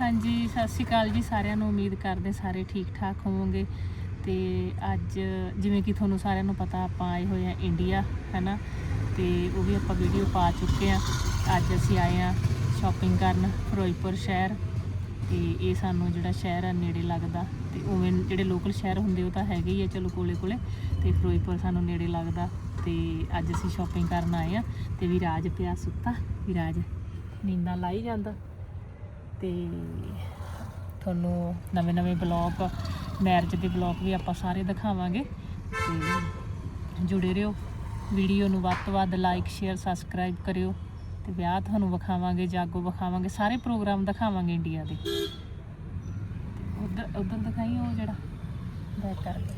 ਹਾਂਜੀ, ਸਤਿ ਸ਼੍ਰੀ ਅਕਾਲ ਜੀ ਸਾਰਿਆਂ ਨੂੰ। ਉਮੀਦ ਕਰਦੇ ਸਾਰੇ ਠੀਕ ਠਾਕ ਹੋਵੋਗੇ। ਤੇ ਅੱਜ ਜਿਵੇਂ ਕਿ ਤੁਹਾਨੂੰ ਸਾਰਿਆਂ ਨੂੰ ਪਤਾ, ਆਪਾਂ ਆਏ ਹੋਏ ਆ ਇੰਡੀਆ, ਹੈਨਾ? ਤੇ ਉਹ ਵੀ ਆਪਾਂ ਵੀਡੀਓ ਪਾ ਚੁੱਕੇ ਆ ਅੱਜ ਅਸੀਂ ਆਏ ਆ ਸ਼ਾਪਿੰਗ ਕਰਨ ਫਿਰੋਜ਼ਪੁਰ ਸ਼ਹਿਰ। ਤੇ ਇਹ ਸਾਨੂੰ ਜਿਹੜਾ ਸ਼ਹਿਰ ਆ, ਨੇੜੇ ਲੱਗਦਾ। ਤੇ ਉਵੇਂ ਜਿਹੜੇ ਲੋਕਲ ਸ਼ਹਿਰ ਹੁੰਦੇ, ਉਹ ਤਾਂ ਹੈਗੇ ਹੀ ਆ, ਚਲੋ ਕੋਲੇ ਕੋਲੇ ਤੇ ਫਿਰੋਜ਼ਪੁਰ ਸਾਨੂੰ ਨੇੜੇ ਲੱਗਦਾ। ਤੇ ਅੱਜ ਅਸੀਂ ਸ਼ਾਪਿੰਗ ਕਰਨ ਆਏ ਆ ਤੇ ਵਿਰਾਜ ਪਿਆ ਸੁੱਤਾ। ਵਿਰਾਜ, ਨੀਂਦਾਂ ਲਾਈ ਜਾਂਦਾ। ਤੇ ਤੁਹਾਨੂੰ ਨਵੇਂ ਨਵੇਂ ਬਲੌਗ ਮੈਰਿਜ ਦੇ ਬਲੌਗ ਵੀ ਆਪਾਂ ਸਾਰੇ ਦਿਖਾਵਾਂਗੇ। ਤੇ ਜੁੜੇ ਰਹੋ। ਵੀਡੀਓ ਨੂੰ ਵੱਧ ਤੋਂ ਵੱਧ ਲਾਈਕ ਸ਼ੇਅਰ ਸਬਸਕ੍ਰਾਈਬ ਕਰਿਓ। ਤੇ ਵਿਆਹ ਤੁਹਾਨੂੰ ਵਿਖਾਵਾਂਗੇ, ਜਾਗੋ ਵਿਖਾਵਾਂਗੇ, ਸਾਰੇ ਪ੍ਰੋਗਰਾਮ ਦਿਖਾਵਾਂਗੇ ਇੰਡੀਆ ਦੇ। ਉਧਰ ਉਧਰ ਦਿਖਾਈ ਉਹ ਜਿਹੜਾ? ਬੈਕ ਕਰਕੇ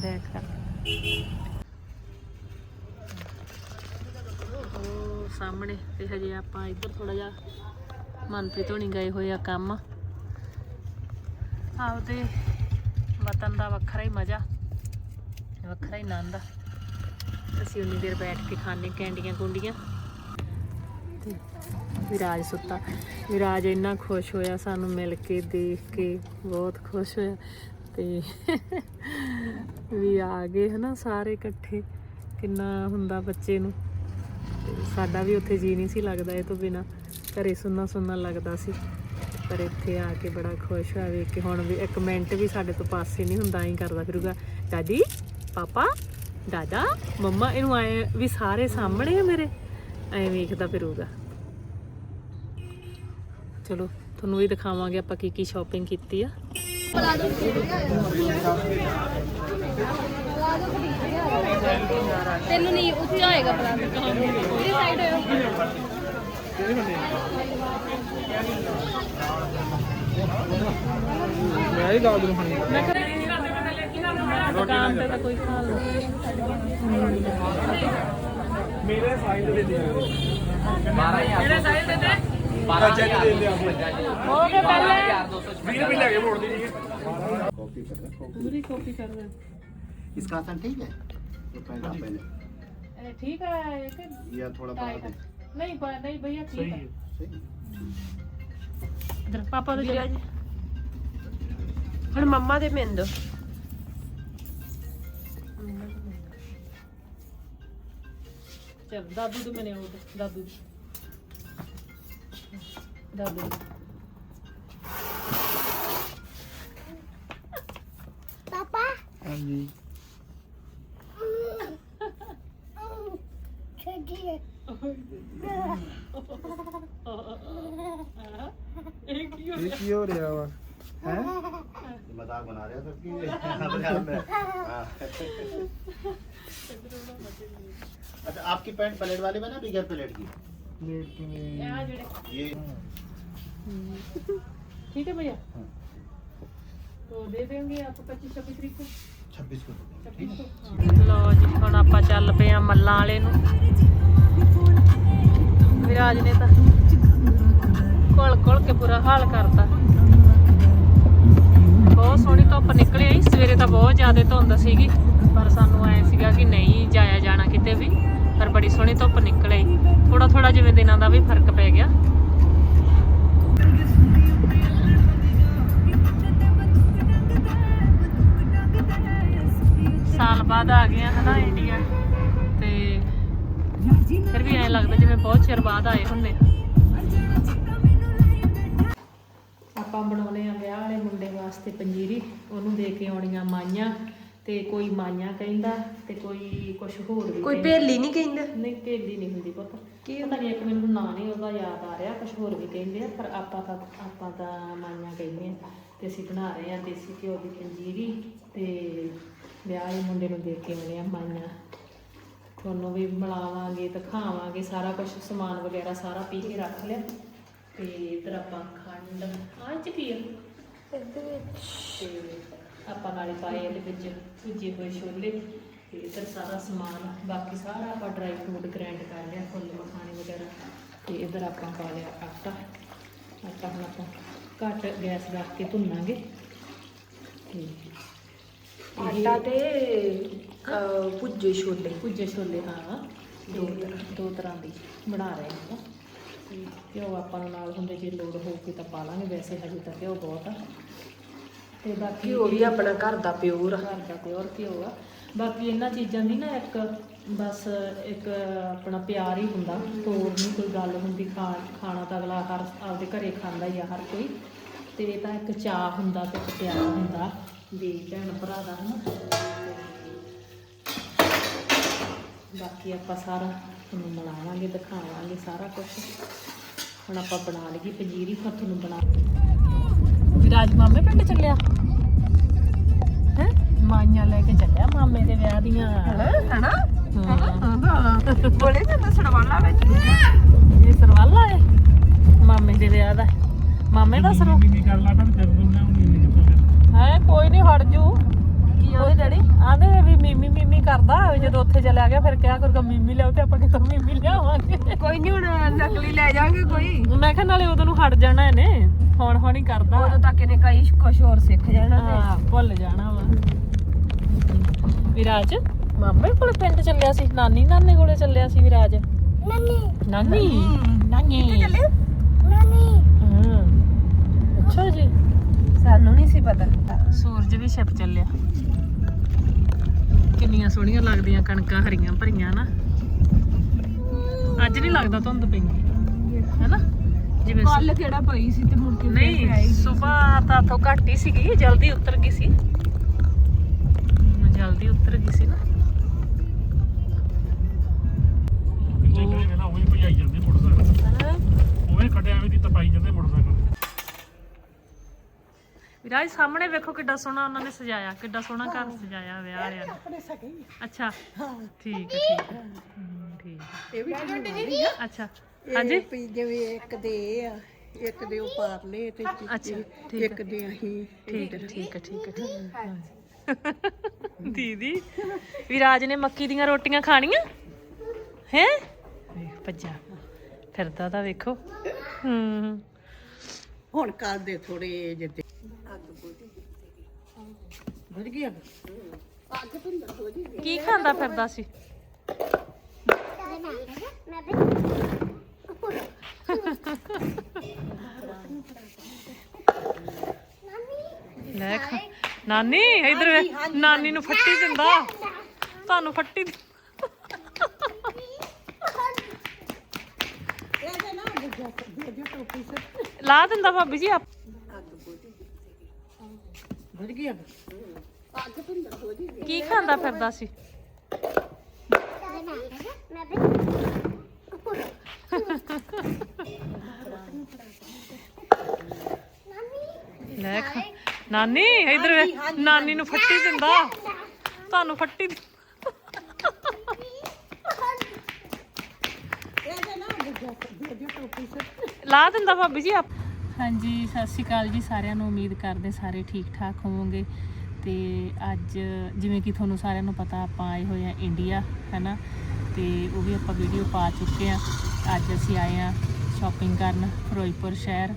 ਬੈਕ ਕਰਕੇ ਉਹ ਸਾਹਮਣੇ ਤੇ ਹਜੇ ਆਪਾਂ ਇੱਧਰ ਥੋੜਾ ਜਿਹਾ ਮਨਪ੍ਰੀਤ ਹੋਣੀ ਗਏ ਹੋਏ ਆ ਕੰਮ। ਆਪਦੇ ਵਤਨ ਦਾ ਵੱਖਰਾ ਹੀ ਮਜ਼ਾ, ਵੱਖਰਾ ਹੀ ਆਨੰਦ ਆ। ਅਸੀਂ ਉਨੀ ਦੇਰ ਬੈਠ ਕੇ ਖਾਣੇ ਕੈਂਡੀਆਂ ਕੁੰਡੀਆਂ। ਤੇ ਵਿਰਾਜ ਸੁੱਤਾ। ਵਿਰਾਜ ਇੰਨਾ ਖੁਸ਼ ਹੋਇਆ ਸਾਨੂੰ ਮਿਲ ਕੇ, ਦੇਖ ਕੇ, ਬਹੁਤ ਖੁਸ਼ ਹੋਇਆ। ਤੇ ਵੀ ਆ ਗਏ ਹਨਾ ਸਾਰੇ ਇਕੱਠੇ, ਕਿੰਨਾ ਹੁੰਦਾ ਬੱਚੇ ਨੂੰ। ਸਾਡਾ ਵੀ ਉੱਥੇ ਜੀ ਨਹੀਂ ਸੀ ਲੱਗਦਾ ਇਹ ਤੋਂ ਬਿਨਾ। ਘਰੇ ਸੁੰਨਾ ਸੁੰਨਾ ਲੱਗਦਾ ਸੀ। ਪਰ ਇੱਥੇ ਆ ਕੇ ਬੜਾ ਖੁਸ਼ ਹੋਇਆ, ਵੇਖ ਕੇ ਹੁਣ ਵੀ ਇੱਕ ਮਿੰਟ ਵੀ ਸਾਡੇ ਤੋਂ ਪਾਸੇ ਨਹੀਂ ਹੁੰਦਾ, ਐਂ ਕਰਦਾ ਫਿਰੂਗਾ, ਦਾਦੀ, ਪਾਪਾ, ਦਾਦਾ, ਮੰਮਾ, ਇਹਨੂੰ ਆਏ ਵੀ ਸਾਰੇ ਸਾਹਮਣੇ ਆ ਮੇਰੇ। ਐਂ ਵੇਖਦਾ ਫਿਰੂਗਾ। ਚਲੋ, ਤੁਹਾਨੂੰ ਵੀ ਦਿਖਾਵਾਂਗੇ ਆਪਾਂ ਕੀ ਕੀ ਸ਼ਾਪਿੰਗ ਕੀਤੀ ਆ। ਤੈਨੂੰ ਨਹੀਂ ਉੱਚਾ ਹੋਏਗਾ ਪਲਾਜ਼ੋ। ਇਹਦੀ ਸਾਈਡ ਹੋਇਓ ਮੈਂ ਹੀ ਦਾਲ ਨੂੰ ਖਾਣੀ ਮੈਂ ਦੁਕਾਨ ਤੇ ਤਾਂ ਕੋਈ ਖਾ ਲਓ ਮੇਰੇ ਸਾਈਜ਼ ਦੇ ਦੇ ਮੇਰੇ ਸਾਈਜ਼ ਦੇ ਦੇ ਬਾਰਾਂ ਚੈੱਕ ਦੇ ਦੇ ਹੋ ਗਏ ਪਹਿਲੇ 20 ਰੁਪਏ ਲੈ ਕੇ ਮੋੜ ਦੀ ਜੀ कॉपी कर रहे हैं ਪੂਰੀ ਕਾਪੀ ਕਰ ਦੇ इसका आसन ठीक है तो पहला पहले ਇਹ ਠੀਕ ਹੈ ਇਹ ਕਿ या थोड़ा बढ़ा टाइट दे है नहीं पर नहीं भैया ठीक है सही इधर पापा तो ਵੀਰਾ ਜੀ ਹੁਣ ਮੰਮਾ ਦੇ ਮਿੰਦ चल दादू तो मैंने वो दादू दादू ਹਾਂਜੀ एक ही और है हैं? मज़ाक बना रहे हाँ। अच्छा आपकी पैंट प्लेट वाली बना बिगर प्लेट की? प्लेट की ये। ठीक है भैया। तो दे देंगे आपको पच्चीस छब्बीस तरीक को। छब्बीस को ठीक है ਲਓ ਜੀ ਹੁਣ ਆਪਾਂ ਚੱਲ ਪਏ ਆ ਮੱਲਾਂ ਵਾਲੇ ਨੂੰ ਵਿਰਾਜ ਨੇ ਤਾਂ ਕੋਲ ਕੋਲ ਕੇ ਬੁਰਾ ਹਾਲ ਕਰਤਾ ਬਹੁਤ ਸੋਹਣੀ ਧੁੱਪ ਨਿਕਲੀ ਆਈ ਸਵੇਰੇ ਤਾਂ ਬਹੁਤ ਜ਼ਿਆਦਾ ਧੁੰਦ ਸੀਗੀ ਪਰ ਸਾਨੂੰ ਐ ਸੀਗਾ ਕਿ ਨਹੀਂ ਜਾਇਆ ਜਾਣਾ ਕਿਤੇ ਵੀ ਪਰ ਬੜੀ ਸੋਹਣੀ ਧੁੱਪ ਨਿਕਲ ਆਈ ਥੋੜਾ ਥੋੜਾ ਜਿਵੇਂ ਦਿਨਾਂ ਦਾ ਵੀ ਫਰਕ ਪੈ ਗਿਆ ਸਾਲ ਬਾਅਦ ਆ ਗਏ ਆ ਹਨਾ ਇੰਡੀਆ। ਤੇ ਫਿਰ ਵੀ ਐਂ ਲੱਗਦਾ ਜਿਵੇਂ ਬਹੁਤ ਚਿਰ ਬਾਅਦ ਆਏ ਹੁੰਨੇ ਆਪਾਂ ਬਣਾਉਨੇ ਆ ਵਿਆਹ ਵਾਲੇ ਮੁੰਡੇ ਵਾਸਤੇ ਪੰਜੀਰੀ ਉਹਨੂੰ ਦੇ ਕੇ ਆਉਣੀਆਂ ਮਾਈਆਂ ਤੇ ਕੋਈ ਮਾਈਆਂ ਕਹਿੰਦਾ ਤੇ ਕੋਈ ਕੁਝ ਹੋਰ ਵੀ ਕੋਈ ਕਹਿੰਦਾ। ਭੇਲੀ ਨਹੀਂ ਕਹਿੰਦਾ? ਨਹੀਂ ਭੇਲੀ ਨਹੀਂ ਹੁੰਦੀ ਪਤਾ। ਕੀ ਪਤਾ ਨਹੀਂ ਇੱਕ ਮੈਨੂੰ ਨਾਂ ਨਹੀਂ ਉਹਦਾ ਯਾਦ ਆ ਰਿਹਾ ਕੁਝ ਹੋਰ ਵੀ ਕਹਿੰਦੇ ਆ ਪਰ ਆਪਾਂ ਤਾਂ ਆਪਾਂ ਤਾਂ ਮਾਈਆਂ ਕਹਿੰਦੇ ਆ। ਤੇ ਅਸੀਂ ਬਣਾ ਰਹੇ ਆ ਦੇਸੀ ਘਿਓ ਦੀ ਪੰਜੀਰੀ ਤੇ ਵਿਆਹ ਵਾਲੇ ਮੁੰਡੇ ਨੂੰ ਦੇ ਕੇ ਆਉਣੇ ਆ ਮਾਈਆਂ। ਤੁਹਾਨੂੰ ਵੀ ਮਿਲਾਵਾਂਗੇ ਦਿਖਾਵਾਂਗੇ ਸਾਰਾ ਕੁਝ ਸਮਾਨ ਵਗੈਰਾ ਸਾਰਾ ਪੀ ਕੇ ਰੱਖ ਲਿਆ। ਤੇ ਇਧਰ ਆਪਾਂ ਖੰਡ ਆਹ ਚ ਕੀ ਆ? ਤੇ ਆਪਾਂ ਨਾਲੇ ਪਾਏ ਇਹਦੇ ਵਿੱਚ ਭੁੱਜੇ ਹੋਏ ਛੋਲੇ। ਤੇ ਇਧਰ ਸਾਰਾ ਸਮਾਨ ਬਾਕੀ ਸਾਰਾ ਆਪਾਂ ਡਰਾਈ ਫਰੂਟ ਗ੍ਰਾਈਂਡ ਕਰ ਲਿਆ ਫੁੱਲ ਮਖਾਣੇ ਵਗੈਰਾ। ਤੇ ਇਧਰ ਆਪਾਂ ਪਾ ਲਿਆ ਆਟਾ। ਆਟਾ ਹੁਣ ਆਪਾਂ ਘੱਟ ਗੈਸ ਰੱਖ ਕੇ ਭੁੰਨਾਂਗੇ। ਤੇ ਆਟਾ ਤੇ ਅਹ, ਭੁੱਜੇ ਛੋਲੇ। ਭੁੱਜੇ ਛੋਲੇ ਹਾਂ। ਦੋ ਦੋ ਤਰ੍ਹਾਂ ਦੀ ਬਣਾ ਰਹੇ ਹਾਂ ਤੇ ਘਿਓ ਆਪਾਂ ਨੂੰ ਨਾਲ ਹੁੰਦੇ ਜੇ ਲੋੜ ਹੋਊਗੀ ਤਾਂ ਪਾ ਲਾਂਗੇ ਵੈਸੇ ਹਜੇ ਤਾਂ ਘਿਓ ਬਹੁਤ ਆ। ਤੇ ਬਾਕੀ ਘਿਓ ਵੀ ਆਪਣਾ ਘਰ ਦਾ ਪਿਓਰ ਘਰ ਦਾ ਪਿਓਰ ਘਿਓ ਆ। ਬਾਕੀ ਇਹਨਾਂ ਚੀਜ਼ਾਂ ਦੀ ਨਾ ਇੱਕ ਬਸ ਇੱਕ ਆਪਣਾ ਪਿਆਰ ਹੀ ਹੁੰਦਾ। ਹੋਰ ਨਹੀਂ ਕੋਈ ਗੱਲ ਹੁੰਦੀ ਖਾ ਖਾਣਾ ਤਾਂ ਅਗਲਾ ਹਰ ਆਪਦੇ ਘਰੇ ਖਾਂਦਾ ਹੀ ਆ ਹਰ ਕੋਈ। ਤੇ ਇਹ ਤਾਂ ਇੱਕ ਚਾਹ ਹੁੰਦਾ ਤੇ ਇੱਕ ਪਿਆਰ ਹੁੰਦਾ। ਵੀ ਭੈਣ ਭਰਾ ਦਾ ਹਨਾ ਤੇ ਬਾਕੀ ਆਪਾਂ ਸਾਰਾ ਤੁਹਾਨੂੰ ਬਣਾਵਾਂਗੇ ਦਿਖਾਵਾਂਗੇ ਸਾਰਾ ਕੁਝ ਹੁਣ ਆਪਾਂ ਬਣਾ ਲਈਏ ਪੰਜੀਰੀ ਫਿਰ ਤੁਹਾਨੂੰ ਬਣਾ ਵਿਰਾਜ ਮਾਮੇ ਪਿੰਡ ਚੱਲਿਆ? ਹੈ? ਮਾਈਆਂ ਲੈ ਕੇ ਚੱਲਿਆ ਮਾਮੇ ਦੇ ਵਿਆਹ ਦੀਆਂ। ਹਨਾ? ਬੋਲੇ ਜਾਂਦਾ ਸੜਵਾਲਾ ਵਿੱਚ। ਇਹ ਸਰਵਾਲਾ ਹੈ। ਮਾਮੇ ਦੇ ਵਿਆਹ ਦਾ ਮਾਮੇ ਦਾ ਸਰਵਾ ਕੀ ਕਰ ਲਾ ਤਾਂ ਫਿਰ ਦੁੰਨਾ ਨਹੀਂ ਨਿਕਲ ਹੈ ਕੋਈ ਨਹੀਂ ਹਟ ਜੂ। ਕੀ ਹੋਏ ਡੈਡੀ? ਆਂਦੇ ਵੀ ਮੀਮੀ ਮੀਮੀ ਕਰਦਾ ਜਦੋਂ ਉੱਥੇ ਚਲਿਆ ਗਿਆ ਫਿਰ ਕਿਹਾ ਕਰੂਗਾ ਮੀਮੀ ਲਿਆਓ ਤੇ ਆਪਾਂ ਕਿਤੋਂ ਮੀਮੀ ਲਿਆਵਾਂਗੇ। ਕੋਈ ਨਹੀਂ ਹੁਣ ਨਕਲੀ ਲੈ ਜਾਾਂਗੇ ਕੋਈ। ਮੈਂ ਕਿਹਾ ਨਾਲੇ ਉਦੋਂ ਨੂੰ ਹਟ ਜਾਣਾ ਇਹਨੇ ਹੁਣ ਹੁਣ ਹੀ ਕਰਦਾ। ਉਦੋਂ ਤੱਕ ਇਹਨੇ ਕਈ ਕੁਝ ਹੋਰ ਸਿੱਖ ਜਾਣਾ ਤੇ। ਹਾਂ ਭੁੱਲ ਜਾਣਾ ਵਾ। ਵਿਰਾਜ ਮਾਮੇ ਕੋਲੇ ਪਿੰਡ ਚੱਲਿਆ ਸੀ ਨਾਨੀ ਨਾਨੇ ਕੋਲੇ ਚੱਲਿਆ ਸੀ ਵਿਰਾਜ? ਨਾਨੀ। ਨਾਨੀ? ਨਾਨੀ? ਚੱਲੇ? ਹਾਂ। ਅੱਛਾ ਜੀ। ਸਾਨੂੰ ਨਹੀਂ ਸੀ ਪਤਾ। ਸੂਰਜ ਵੀ ਛਿਪ ਚੱਲਿਆ। ਕਿੰਨੀਆਂ ਸੋਹਣੀਆਂ ਲੱਗਦੀਆਂ ਕਣਕਾਂ ਹਰੀਆਂ ਭਰੀਆਂ ਨਾ। ਅੱਜ ਨਹੀਂ ਲੱਗਦਾ ਧੁੰਦ ਪੈਂਦੀ ਹੈਨਾ? ਜਿਵੇਂ ਕੱਲ ਕਿਹੜਾ ਪਈ ਸੀ ਤੇ ਮੁੜ ਕੇ ਨਹੀਂ। ਸਵੇਰ ਤਾਂ ਤੋਂ ਘੱਟ ਹੀ ਸੀਗੀ ਜਲਦੀ ਉਤਰ ਗਈ ਸੀ। ਜਲਦੀ ਉਤਰ ਗਈ ਸੀ ਨਾ। ਉਹੀ ਭਜਾਈ ਜਾਂਦੇ ਮੋਟਰਸਾਈਕਲ। ਉਹੇ ਕੱਢਿਆ ਵੀ ਦੀ ਤਪਾਈ ਜਾਂਦੇ ਮੋਟਰਸਾਈਕਲ। ਵਿਰਾਜ ਸਾਹਮਣੇ ਵੇਖੋ ਕਿੱਡਾ ਸੋਹਣਾ ਉਹਨਾਂ ਨੇ ਸਜਾਇਆ ਕਿੱਡਾ ਸੋਹਣਾ ਘਰ ਸਜਾਇਆ ਵਿਆਹ ਵਾਲਿਆਂ ਨੇ। ਆਪਣੇ ਸਕੇ ਅੱਛਾ। ਠੀਕ ਹੈ ਠੀਕ ਹੈ ਹਮ, ਠੀਕ ਹੈ ਇਹ ਵੀ ਨਹੀਂ ਅੱਛਾ। ਹਾਂਜੀ? ਵੀ ਜਿਵੇਂ ਇੱਕ ਦੇ ਇਹ ਆ ਇੱਕ ਦੇ ਉਹ ਪਾਰਲੇ ਤੇ ਅੱਛਾ ਠੀਕ ਇੱਕ ਦੇ ਅਸੀਂ ਠੀਕ ਹੈ ਠੀਕ ਹੈ ਠੀਕ ਹੈ ਠੀਕ ਹੈ ਦੀਦੀ ਵਿਰਾਜ ਨੇ ਮੱਕੀ ਦੀਆਂ ਰੋਟੀਆਂ ਖਾਣੀਆਂ? ਹੈ? ਭੱਜਾ। ਫਿਰਦਾ ਤਾਂ ਵੇਖੋ। ਹੂੰ। ਹੁਣ ਕੱਲ ਦੇ ਥੋੜੇ ਜਿੱਤੇ ਬੁਝ ਗਿਆ ਕੀ ਖਾਂਦਾ ਫਿਰਦਾ ਸੀ? ਲੈ ਖਾ ਨਾਨੀ, ਇਧਰ ਨਾਨੀ ਨੂੰ ਫੱਟੀ ਦਿੰਦਾ। ਤੁਹਾਨੂੰ ਫੱਟੀ ਦਿੰ- ਲਾ ਦਿੰਦਾ ਭਾਬੀ ਜੀ ਆਪ। ਬੁਝ ਕੀ ਖਾਂਦਾ ਫਿਰਦਾ ਸੀ? ਲੈ ਖਾ ਨਾਨੀ ਇਧਰ ਨਾਨੀ ਨੂੰ ਫੱਟੀ ਦਿੰਦਾ। ਤੁਹਾਨੂੰ ਫੱਟੀ ਦਿੰ- ਲਾ ਦਿੰਦਾ ਭਾਬੀ ਜੀ ਆਪ। ਹਾਂਜੀ, ਸਤਿ ਸ਼੍ਰੀ ਅਕਾਲ ਜੀ ਸਾਰਿਆਂ ਨੂੰ। ਉਮੀਦ ਕਰਦੇ ਸਾਰੇ ਠੀਕ ਠਾਕ ਹੋਵੋਗੇ। ਤੇ ਅੱਜ ਜਿਵੇਂ ਕਿ ਤੁਹਾਨੂੰ ਸਾਰਿਆਂ ਨੂੰ ਪਤਾ, ਆਪਾਂ ਆਏ ਹੋਏ ਆ ਇੰਡੀਆ, ਹੈਨਾ? ਤੇ ਉਹ ਵੀ ਆਪਾਂ ਵੀਡੀਓ ਪਾ ਚੁੱਕੇ ਆ ਅੱਜ ਅਸੀਂ ਆਏ ਆ ਸ਼ਾਪਿੰਗ ਕਰਨ ਫਿਰੋਜ਼ਪੁਰ ਸ਼ਹਿਰ।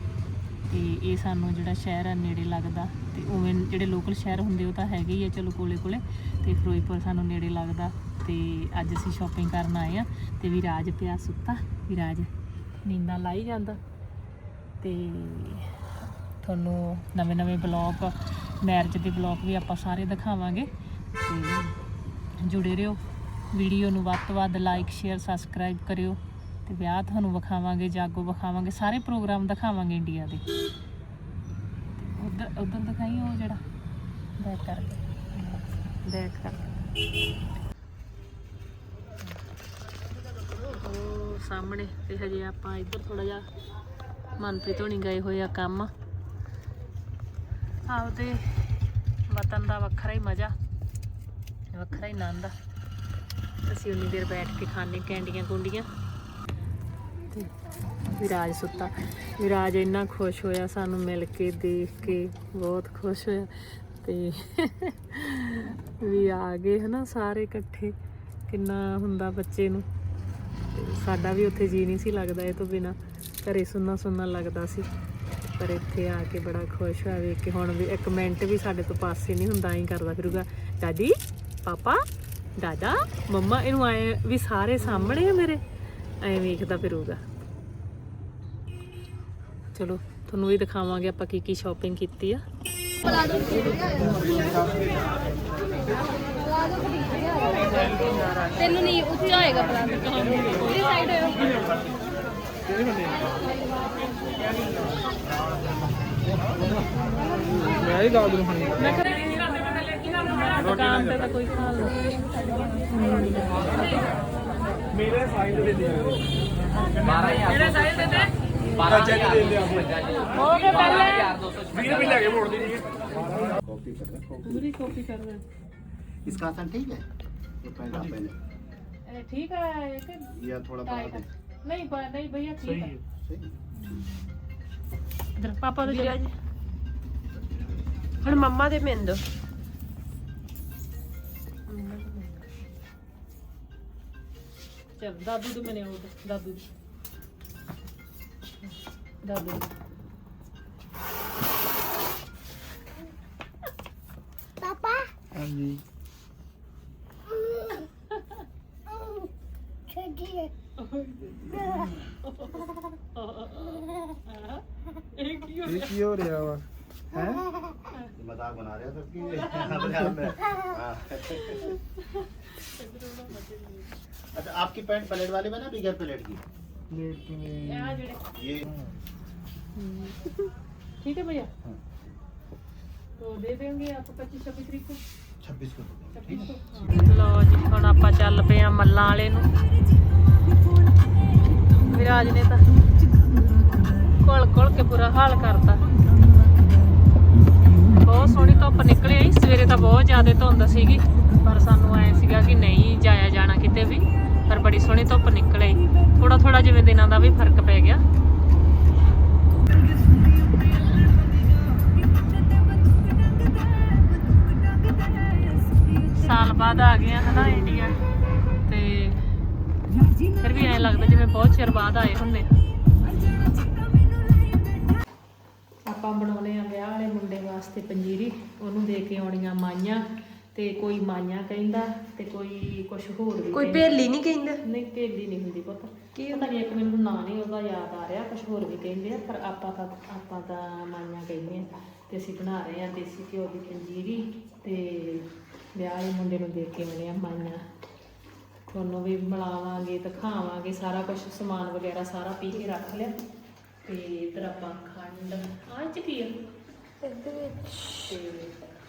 ਤੇ ਇਹ ਸਾਨੂੰ ਜਿਹੜਾ ਸ਼ਹਿਰ ਆ, ਨੇੜੇ ਲੱਗਦਾ। ਤੇ ਉਵੇਂ ਜਿਹੜੇ ਲੋਕਲ ਸ਼ਹਿਰ ਹੁੰਦੇ, ਉਹ ਤਾਂ ਹੈਗੇ ਹੀ ਆ, ਚਲੋ ਕੋਲੇ ਕੋਲੇ। ਤੇ ਫਿਰੋਜ਼ਪੁਰ ਸਾਨੂੰ ਨੇੜੇ ਲੱਗਦਾ। ਤੇ ਅੱਜ ਅਸੀਂ ਸ਼ਾਪਿੰਗ ਕਰਨ ਆਏ ਆ ਤੇ ਵਿਰਾਜ ਪਿਆ ਸੁੱਤਾ। ਵਿਰਾਜ, ਨੀਂਦਾਂ ਲਾਈ ਜਾਂਦਾ। ਤੇ ਤੁਹਾਨੂੰ ਨਵੇਂ ਨਵੇਂ ਬਲੌਗ ਮੈਰਿਜ ਦੇ ਬਲੌਗ ਵੀ ਆਪਾਂ ਸਾਰੇ ਦਿਖਾਵਾਂਗੇ। ਤੇ ਜੁੜੇ ਰਹੋ ਵੀਡੀਓ ਨੂੰ ਵੱਧ ਤੋਂ ਵੱਧ ਲਾਈਕ ਸ਼ੇਅਰ ਸਬਸਕ੍ਰਾਈਬ ਕਰਿਓ ਤੇ ਵਿਆਹ ਤੁਹਾਨੂੰ ਵਿਖਾਵਾਂਗੇ, ਜਾਗੋ ਵਿਖਾਵਾਂਗੇ, ਸਾਰੇ ਪ੍ਰੋਗਰਾਮ ਦਿਖਾਵਾਂਗੇ ਇੰਡੀਆ ਦੇ। ਉਧਰ ਉਧਰ ਦਿਖਾਈ ਉਹ ਜਿਹੜਾ ਬੈਕ ਕਰਕੇ। ਬੈਕ ਕਰਕੇ। ਉਹ ਸਾਹਮਣੇ ਤੇ ਹਜੇ ਆਪਾਂ ਇੱਧਰ ਥੋੜਾ ਜਿਹਾ ਮਨਪ੍ਰੀਤ ਹੋਣੀ ਗਏ ਹੋਏ ਆ ਕੰਮ। ਆਪਦੇ ਵਤਨ ਦਾ ਵੱਖਰਾ ਹੀ ਮਜ਼ਾ, ਵੱਖਰਾ ਹੀ ਆਨੰਦ ਆ। ਅਸੀਂ ਉਨੀ ਦੇਰ ਬੈਠ ਕੇ ਖਾਣੇ ਕੈਂਡੀਆਂ ਕੁੰਡੀਆਂ। ਤੇ ਵਿਰਾਜ ਸੁੱਤਾ। ਵਿਰਾਜ ਇੰਨਾ ਖੁਸ਼ ਹੋਇਆ ਸਾਨੂੰ ਮਿਲ ਕੇ, ਦੇਖ ਕੇ, ਬਹੁਤ ਖੁਸ਼ ਹੋਇਆ। ਤੇ ਵੀ ਆ ਗਏ ਹਨਾ ਸਾਰੇ ਇਕੱਠੇ। ਕਿੰਨਾ ਹੁੰਦਾ ਬੱਚੇ ਨੂੰ। ਸਾਡਾ ਵੀ ਉੱਥੇ ਜੀ ਨਹੀਂ ਸੀ ਲੱਗਦਾ ਇਹ ਤੋਂ ਬਿਨਾ। ਘਰੇ ਸੁੰਨਾ ਸੁੰਨਾ ਲੱਗਦਾ ਸੀ। ਪਰ ਇੱਥੇ ਆ ਕੇ ਬੜਾ ਖੁਸ਼ ਹੋਇਆ ਵੇਖ ਕੇ। ਹੁਣ ਵੀ ਇੱਕ ਮਿੰਟ ਵੀ ਸਾਡੇ ਤੋਂ ਪਾਸੇ ਨਹੀਂ ਹੁੰਦਾ, ਐਂ ਕਰਦਾ ਫਿਰੂਗਾ ਦਾਦੀ ਪਾਪਾ ਦਾਦਾ ਮੰਮਾ, ਇਹਨੂੰ ਆਏ ਵੀ ਸਾਰੇ ਸਾਹਮਣੇ ਆ ਮੇਰੇ। ਐਂ ਵੇਖਦਾ ਫਿਰੂਗਾ। ਚਲੋ, ਤੁਹਾਨੂੰ ਵੀ ਦਿਖਾਵਾਂਗੇ ਆਪਾਂ ਕੀ ਕੀ ਸ਼ਾਪਿੰਗ ਕੀਤੀ ਆ। ਤੈਨੂੰ ਨਹੀਂ ਉੱਚਾ ਹੋਏਗਾ ਪਲਾਜ਼ੋ ਉਹਦੀ ਸਾਈਡ ਹੋਇਓ ਦੁਕਾਨ ਤੇ ਤਾਂ ਕੋਈ ਹਾਲ ਨਹੀਂ कॉपी कर रहे कॉपी ਪੂਰੀ ਕਾਪੀ ਕਰ ਰਹੇ इसका आसन ठीक है ये पहला पहले ਠੀਕ ਹੈ ਕਿ या थोड़ा बढ़ा दे ਨਹੀਂ ਬਾ- ਨਹੀਂ ਭਈਆ ਠੀਕ ਸਹੀ ਹੈ ਹੈ सही ਇਧਰ ਪਾਪਾ ਦੇ ਚੱਲ ਹੁਣ ਮੰਮਾ ਦੇ ਮਿੰਦ ਚੱਲ ਦਾਦੂ ਦੇ ਮੈਨੇ ਉਹ ਦਾਦੂ ਦੀ। ਦਾਦੂ ਦੀ। ਇਹ ਕੀ ਹੋ ਰਿਹਾ ਵਾ ਹੈ ये मजाक बना रहे हो सबकी अपने आप में हाँ। अच्छा आपकी पैंट प्लेट वाली बना बिगर प्लेट की ਪਲੇਟ ਕਿਵੇਂ ਆ ਜਿਹੜੇ ये ठीक है भैया हाँ। तो दे देंगे आपको पच्चीस छब्बीस तरीक को छब्बीस को दे देंगे, ठीक है ਲਓ ਜੀ ਹੁਣ ਆਪਾਂ ਚੱਲ ਪਏ ਆ ਮੱਲਾਂ ਵਾਲੇ ਨੂੰ ਵਿਰਾਜ ਨੇ ਤਾਂ ਕੋਲ ਕੋਲ ਕੇ ਬੁਰਾ ਹਾਲ ਕਰਤਾ। ਬਹੁਤ ਸੋਹਣੀ ਧੁੱਪ ਨਿਕਲੀ ਆਈ, ਸਵੇਰੇ ਤਾਂ ਬਹੁਤ ਜ਼ਿਆਦਾ ਧੁੰਦ ਸੀਗੀ, ਪਰ ਸਾਨੂੰ ਐ ਸੀਗਾ ਕਿ ਨਹੀਂ ਜਾਇਆ ਜਾਣਾ ਕਿਤੇ ਵੀ, ਪਰ ਬੜੀ ਸੋਹਣੀ ਧੁੱਪ ਨਿਕਲੇ ਥੋੜਾ ਥੋੜਾ ਜਿਵੇਂ ਦਿਨਾਂ ਦਾ ਵੀ ਫ਼ਰਕ ਪੈ ਗਿਆ। ਸਾਲ ਬਾਅਦ ਆ ਗਏ ਹਨਾ, ਇੰਡੀਆ। ਲੱਗਦਾ ਜਿਵੇਂ ਬਹੁਤ ਚਿਰ ਬਾਅਦ ਆਏ ਹੁੰਨੇ ਆਪਾਂ ਬਣਾਉਣੇ ਆ ਵਿਆਹ ਵਾਲੇ ਮੁੰਡੇ ਵਾਸਤੇ ਪੰਜੀਰੀ ਉਹਨੂੰ ਦੇ ਕੇ ਆਉਣੀਆਂ ਮਾਈਆਂ ਤੇ ਕੋਈ ਮਾਈਆਂ ਕਹਿੰਦਾ ਤੇ ਕੋਈ ਕੁਝ ਹੋਰ ਵੀ ਕੋਈ। ਭੇਲੀ ਨਹੀਂ ਕਹਿੰਦਾ? ਨਹੀਂ ਭੇਲੀ ਨਹੀਂ ਹੁੰਦੀ ਪੁੱਤ। ਕੀ ਪਤਾ ਨਹੀਂ ਇੱਕ ਮੈਨੂੰ ਨਾਂ ਨਹੀਂ ਉਹਦਾ ਯਾਦ ਆ ਰਿਹਾ ਕੁਝ ਹੋਰ ਵੀ ਕਹਿੰਦੇ ਆ ਪਰ ਆਪਾਂ ਤਾਂ ਆਪਾਂ ਤਾਂ ਮਾਈਆਂ ਕਹਿੰਦੇ ਆ। ਤੇ ਅਸੀਂ ਬਣਾ ਰਹੇ ਆ ਦੇਸੀ ਘਿਓ ਦੀ ਪੰਜੀਰੀ ਤੇ ਵਿਆਹ ਵਾਲੇ ਮੁੰਡੇ ਨੂੰ ਦੇ ਕੇ ਆਉਣੇ ਆ ਮਾਈਆਂ। ਤੁਹਾਨੂੰ ਵੀ ਮਿਲਾਵਾਂਗੇ ਦਿਖਾਵਾਂਗੇ ਸਾਰਾ ਕੁਝ ਸਮਾਨ ਵਗੈਰਾ ਸਾਰਾ ਪੀ ਕੇ ਰੱਖ ਲਿਆ। ਤੇ ਇਧਰ ਆਪਾਂ ਖੰਡ ਆਹ ਚ ਕੀ ਆ? ਤੇ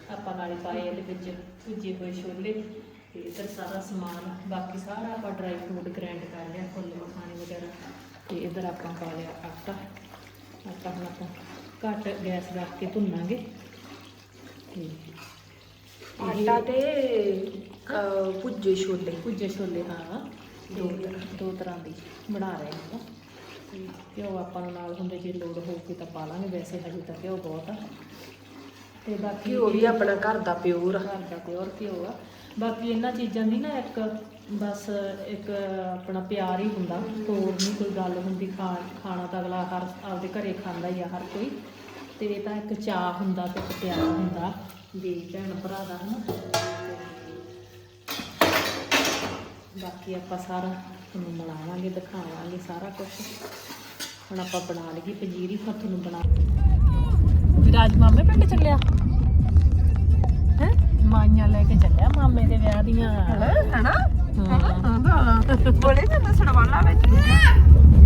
ਆਪਾਂ ਨਾਲੇ ਪਾਏ ਇਹਦੇ ਵਿੱਚ ਭੁੱਜੇ ਹੋਏ ਛੋਲੇ। ਤੇ ਇਧਰ ਸਾਰਾ ਸਮਾਨ ਬਾਕੀ ਸਾਰਾ ਆਪਾਂ ਡਰਾਈ ਫਰੂਟ ਗ੍ਰਾਈਂਡ ਕਰ ਲਿਆ ਫੁੱਲ ਮਖਾਣੇ ਵਗੈਰਾ। ਤੇ ਇਧਰ ਆਪਾਂ ਪਾ ਲਿਆ ਆਟਾ। ਆਟਾ ਹੁਣ ਆਪਾਂ ਘੱਟ ਗੈਸ ਰੱਖ ਕੇ ਭੁੰਨਾਂਗੇ। ਤੇ ਆਟਾ ਤੇ ਅਹ, ਭੁੱਜੇ ਛੋਲੇ। ਭੁੱਜੇ ਛੋਲੇ ਹਾਂ। ਦੋ ਦੋ ਤਰ੍ਹਾਂ ਦੀ ਬਣਾ ਰਹੇ ਹਾਂ ਤੇ ਘਿਓ ਆਪਾਂ ਨੂੰ ਨਾਲ ਹੁੰਦੇ ਜੇ ਲੋੜ ਹੋਊਗੀ ਤਾਂ ਪਾ ਲਾਂਗੇ ਵੈਸੇ ਹਜੇ ਤਾਂ ਘਿਓ ਬਹੁਤ ਆ। ਤੇ ਬਾਕੀ ਘਿਓ ਵੀ ਆਪਣਾ ਘਰ ਦਾ ਪਿਓਰ ਆ। ਘਰ ਦਾ ਪਿਓਰ ਘਿਓ ਆ। ਬਾਕੀ ਇਹਨਾਂ ਚੀਜ਼ਾਂ ਦੀ ਨਾ ਇੱਕ ਬਸ ਇੱਕ ਆਪਣਾ ਪਿਆਰ ਹੀ ਹੁੰਦਾ। ਹੋਰ ਨਹੀਂ ਕੋਈ ਗੱਲ ਹੁੰਦੀ ਖਾ ਖਾਣਾ ਤਾਂ ਅਗਲਾ ਹਰ ਆਪਦੇ ਘਰੇ ਖਾਂਦਾ ਹੀ ਆ ਹਰ ਕੋਈ। ਤੇ ਇਹ ਤਾਂ ਇੱਕ ਚਾਹ ਹੁੰਦਾ ਤੇ ਇੱਕ ਪਿਆਰ ਹੁੰਦਾ। ਵੀ ਭੈਣ ਭਰਾ ਦਾ ਹਨਾ। ਤੇ ਬਾਕੀ ਆਪਾਂ ਸਾਰਾ ਤੁਹਾਨੂੰ ਮਿਲਾਵਾਂਗੇ ਦਿਖਾਵਾਂਗੇ ਸਾਰਾ ਕੁਝ ਹੁਣ ਆਪਾਂ ਬਣਾ ਲਈਏ ਪੰਜੀਰੀ ਫਿਰ ਤੁਹਾਨੂੰ ਬਣਾ ਵਿਰਾਜ ਮਾਮੇ ਪਿੰਡ ਚੱਲਿਆ? ਹੈ? ਮਾਈਆਂ ਲੈ ਕੇ ਚੱਲਿਆ ਮਾਮੇ ਦੇ ਵਿਆਹ ਦੀਆਂ। ਹਨਾ? ਹਾਂ। ਬੋਲੇ ਨਾ ਦੱਸਣ ਵਾਲਾ ਵਿੱਚ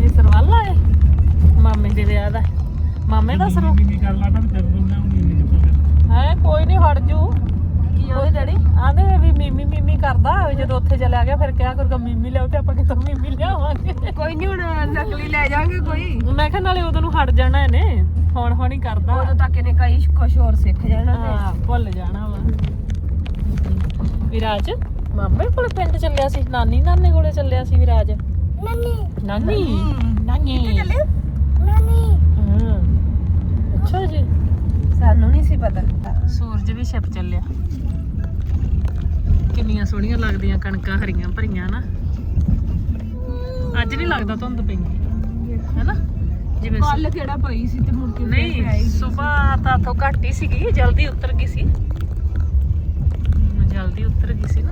ਇਹ ਸਰਵਾਲਾ ਹੈ। ਮਾਮੇ ਦੇ ਵਿਆਹ ਦਾ। ਮਾਮੇ ਦਾ ਸਰਵਾ ਕੀ ਕਰ ਲਾ ਤਾਂ ਕਰ ਦਿੰਦਾ ਹੁਣ ਨਹੀਂ ਕਿੱਥੋਂ ਕਰ ਹੈ ਕੋਈ ਨਹੀਂ ਹਟ ਜੂ। ਮੀਮੀ ਮੀਮੀ ਕਰਦਾ ਜਦੋਂ ਉੱਥੇ ਚਲਿਆ ਗਿਆ ਫਿਰ ਕਿਹਾ ਕਰੂਗਾ ਮੀਮੀ ਲਿਆਓ ਤੇ ਆਪਾਂ ਕਿਤੋਂ ਮੀਮੀ ਲਿਆਵਾਂਗੇ। ਕੋਈ ਨਹੀਂ ਹੁਣ ਨਕਲੀ ਲੈ ਜਾਾਂਗੇ ਕੋਈ। ਮੈਂ ਕਿਹਾ ਨਾਲੇ ਉਦੋਂ ਨੂੰ ਹਟ ਜਾਣਾ ਇਹਨੇ ਹੁਣ ਹੁਣ ਹੀ ਕਰਦਾ। ਉਦੋਂ ਤੱਕ ਇਹਨੇ ਕਈ ਕੁਝ ਹੋਰ ਸਿੱਖ ਜਾਣਾ ਹਾਂ ਭੁੱਲ ਜਾਣਾ ਵਾ। ਵਿਰਾਜ ਮਾਮੇ ਕੋਲੇ ਪਿੰਡ ਚੱਲਿਆ ਸੀ ਨਾਨੀ ਨਾਨੇ ਕੋਲੇ ਚੱਲਿਆ ਸੀ ਵਿਰਾਜ? ਨਾਨੀ। ਨਾਨੀ? ਨਾਨੀ। ਚੱਲਿਆ ਨਾਨੀ। ਹਾਂ। ਅੱਛਾ ਜੀ। ਸਾਨੂੰ ਨਹੀਂ ਸੀ ਪਤਾ। ਸੂਰਜ ਵੀ ਛਿਪ ਚੱਲਿਆ। ਕਿੰਨੀਆਂ ਸੋਹਣੀਆਂ ਲੱਗਦੀਆਂ ਕਣਕਾਂ ਹਰੀਆਂ ਭਰੀਆਂ ਨਾ। ਅੱਜ ਨਹੀਂ ਲੱਗਦਾ ਧੁੰਦ ਪੈਂਦੀ ਹੈਨਾ? ਜਿਵੇਂ ਕੱਲ ਕਿਹੜਾ ਪਈ ਸੀ ਤੇ ਮੁੜ ਕੇ ਨਹੀਂ ਸਵੇਰ ਤਾਂ ਤੋਂ ਘੱਟ ਹੀ ਸੀਗੀ ਜਲਦੀ ਉਤਰ ਗਈ ਸੀ। ਜਲਦੀ ਉਤਰ ਗਈ ਸੀ ਨਾ।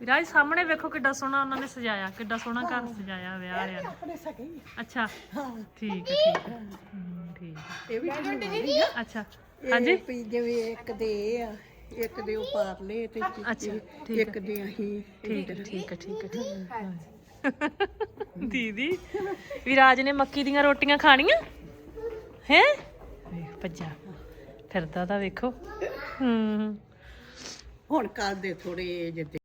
ਵਿਰਾਜ ਸਾਹਮਣੇ ਵੇਖੋ ਕਿੱਡਾ ਸੋਹਣਾ ਉਹਨਾਂ ਨੇ ਸਜਾਇਆ ਕਿੱਡਾ ਸੋਹਣਾ ਘਰ ਸਜਾਇਆ ਵਿਆਹ ਵਾਲਿਆਂ ਨੇ। ਆਪਣੇ ਸਕੇ ਹੀ ਆ। ਅੱਛਾ। ਹਾਂ। ਠੀਕ ਹੈ ਠੀਕ ਹੈ ਠੀਕ ਇਹ ਵੀ ਅੱਛਾ। ਹਾਂਜੀ? ਵੀ ਜਿਵੇਂ ਇੱਕ ਦੇ ਇਹ ਆ ਇੱਕ ਦੇ ਉਹ ਪਾਰਲੇ ਤੇ ਇੱਕ- ਅੱਛਾ, ਠੀਕ ਇੱਕ ਦੇ ਅਸੀਂ ਠੀਕ ਹੈ ਠੀਕ ਹੈ ਠੀਕ ਹੈ ਠੀਕ ਹੈ। ਦੀਦੀ ਵਿਰਾਜ ਨੇ ਮੱਕੀ ਦੀਆਂ ਰੋਟੀਆਂ ਖਾਣੀਆਂ? ਹੈ? ਵੇਖ ਭੱਜਾ। ਫਿਰਦਾ ਤਾਂ ਵੇਖੋ। ਹੂੰ। ਹੁਣ ਕੱਲ ਦੇ ਥੋੜੇ ਜਿਹੇ